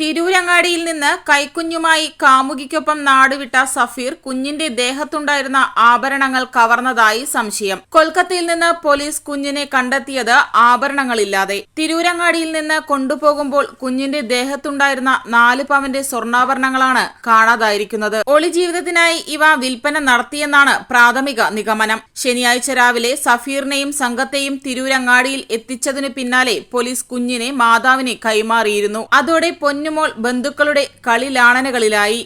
തിരൂരങ്ങാടിയിൽ നിന്ന് കൈക്കുഞ്ഞുമായി കാമുകിക്കൊപ്പം നാടുവിട്ട സഫീർ കുഞ്ഞിന്റെ ദേഹത്തുണ്ടായിരുന്ന ആഭരണങ്ങൾ കവർന്നതായി സംശയം. കൊൽക്കത്തയിൽ നിന്ന് പോലീസ് കുഞ്ഞിനെ കണ്ടെത്തിയത് ആഭരണങ്ങളില്ലാതെ. തിരൂരങ്ങാടിയിൽ നിന്ന് കൊണ്ടുപോകുമ്പോൾ കുഞ്ഞിന്റെ ദേഹത്തുണ്ടായിരുന്ന നാല് പവന്റെ സ്വർണാഭരണങ്ങളാണ് കാണാതായിരിക്കുന്നത്. ഒളിജീവിതത്തിനായി ഇവ വിൽപ്പന നടത്തിയെന്നാണ് പ്രാഥമിക നിഗമനം. ശനിയാഴ്ച രാവിലെ സഫീറിനെയും സംഘത്തെയും തിരൂരങ്ങാടിയിൽ എത്തിച്ചതിനു പിന്നാലെ പോലീസ് കുഞ്ഞിനെ മാതാവിനെ കൈമാറിയിരുന്നു. അതോടെ പൊന്നുമോൾ ബന്ധുക്കളുടെ കളിലാണനകളിലായി.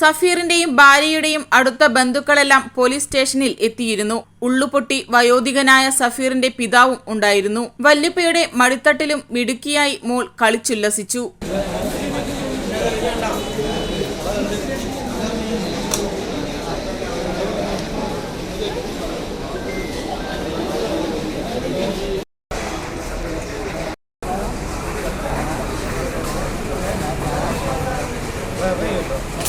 സഫീറിന്റെയും ഭാര്യയുടെയും അടുത്ത ബന്ധുക്കളെല്ലാം പോലീസ് സ്റ്റേഷനിൽ എത്തിയിരുന്നു. ഉള്ളുപൊട്ടി വയോധികനായ സഫീറിന്റെ പിതാവും ഉണ്ടായിരുന്നു. വല്യപ്പയുടെ മടിത്തട്ടിലും മിടുക്കിയായി മോൾ കളിച്ചുല്ലസിച്ചു.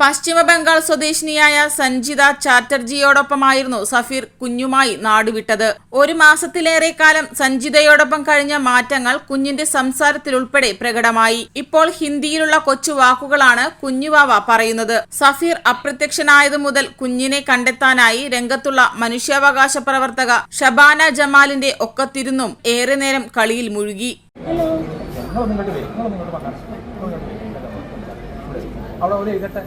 പശ്ചിമ ബംഗാൾ സ്വദേശിനിയായ സഞ്ജിത ചാറ്റർജിയോടൊപ്പമായിരുന്നു സഫീർ കുഞ്ഞുമായി നാടുവിട്ടത്. ഒരു മാസത്തിലേറെ കാലം സഞ്ജിതയോടൊപ്പം കഴിഞ്ഞ മാറ്റങ്ങൾ കുഞ്ഞിന്റെ സംസാരത്തിലുൾപ്പെടെ പ്രകടമായി. ഇപ്പോൾ ഹിന്ദിയിലുള്ള കൊച്ചു വാക്കുകളാണ് കുഞ്ഞുവാവ പറയുന്നത്. സഫീർ അപ്രത്യക്ഷനായതു മുതൽ കുഞ്ഞിനെ കണ്ടെത്താനായി രംഗത്തുള്ള മനുഷ്യാവകാശ പ്രവർത്തക ഷബാന ജമാലിന്റെ ഒക്കത്തിരുന്നും ഏറെ നേരം കളിയിൽ മുഴുകി. ഉപ്പാന്ന് പറഞ്ഞേ അവിടെ ഇരിക്കട്ടെ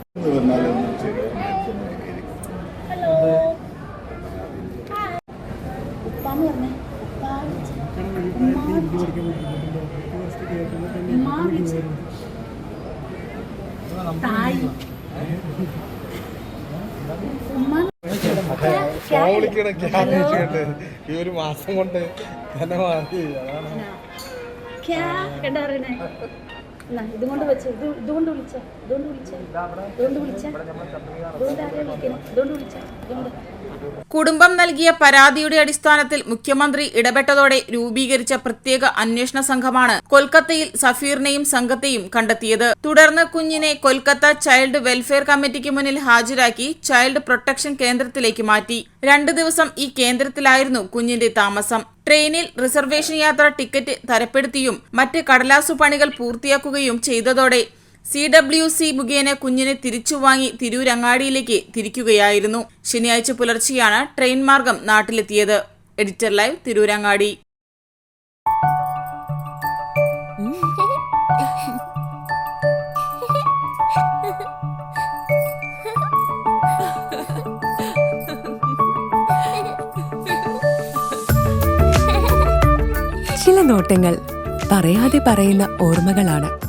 വിളിക്കണം ഈ ഒരു മാസം കൊണ്ട് തന്നെ മാറി. അതാണ് ക്യാ എന്താ പറയണേ എന്നാ ഇതും കൊണ്ട് വെച്ച ഇത് ഇതുകൊണ്ട് വിളിച്ച ഇതുകൊണ്ട് വിളിച്ച ഇതുകൊണ്ട് വിളിച്ച ഇതുകൊണ്ട് ആരെയാ വിളിക്കണേ ഇതുകൊണ്ട് വിളിച്ച ഇതുകൊണ്ട്. കുടുംബം നൽകിയ പരാതിയുടെ അടിസ്ഥാനത്തിൽ മുഖ്യമന്ത്രി ഇടപെട്ടതോടെ രൂപീകരിച്ച പ്രത്യേക അന്വേഷണ സംഘമാണ് കൊൽക്കത്തയിൽ സഫീറിനെയും സംഘത്തെയും കണ്ടെത്തിയത്. തുടർന്ന് കുഞ്ഞിനെ കൊൽക്കത്ത ചൈൽഡ് വെൽഫെയർ കമ്മിറ്റിക്ക് മുന്നിൽ ഹാജരാക്കി ചൈൽഡ് പ്രൊട്ടക്ഷൻ കേന്ദ്രത്തിലേക്ക് മാറ്റി. രണ്ടു ദിവസം ഈ കേന്ദ്രത്തിലായിരുന്നു കുഞ്ഞിന്റെ താമസം. ട്രെയിനിൽ റിസർവേഷൻ യാത്ര ടിക്കറ്റ് തരപ്പെടുത്തിയും മറ്റ് കടലാസു പണികൾ പൂർത്തിയാക്കുകയും ചെയ്തതോടെ സി ഡബ്ല്യു സി മുഖേന കുഞ്ഞിനെ തിരിച്ചുവാങ്ങി തിരൂരങ്ങാടിയിലേക്ക് തിരിക്കുകയായിരുന്നു. ശനിയാഴ്ച പുലർച്ചെയാണ് ട്രെയിൻ മാർഗം നാട്ടിലെത്തിയത്. Editor live Tirurangadi. ചില നോട്ടങ്ങൾ പറയാതെ പറയുന്ന ഓർമ്മകളാണ്.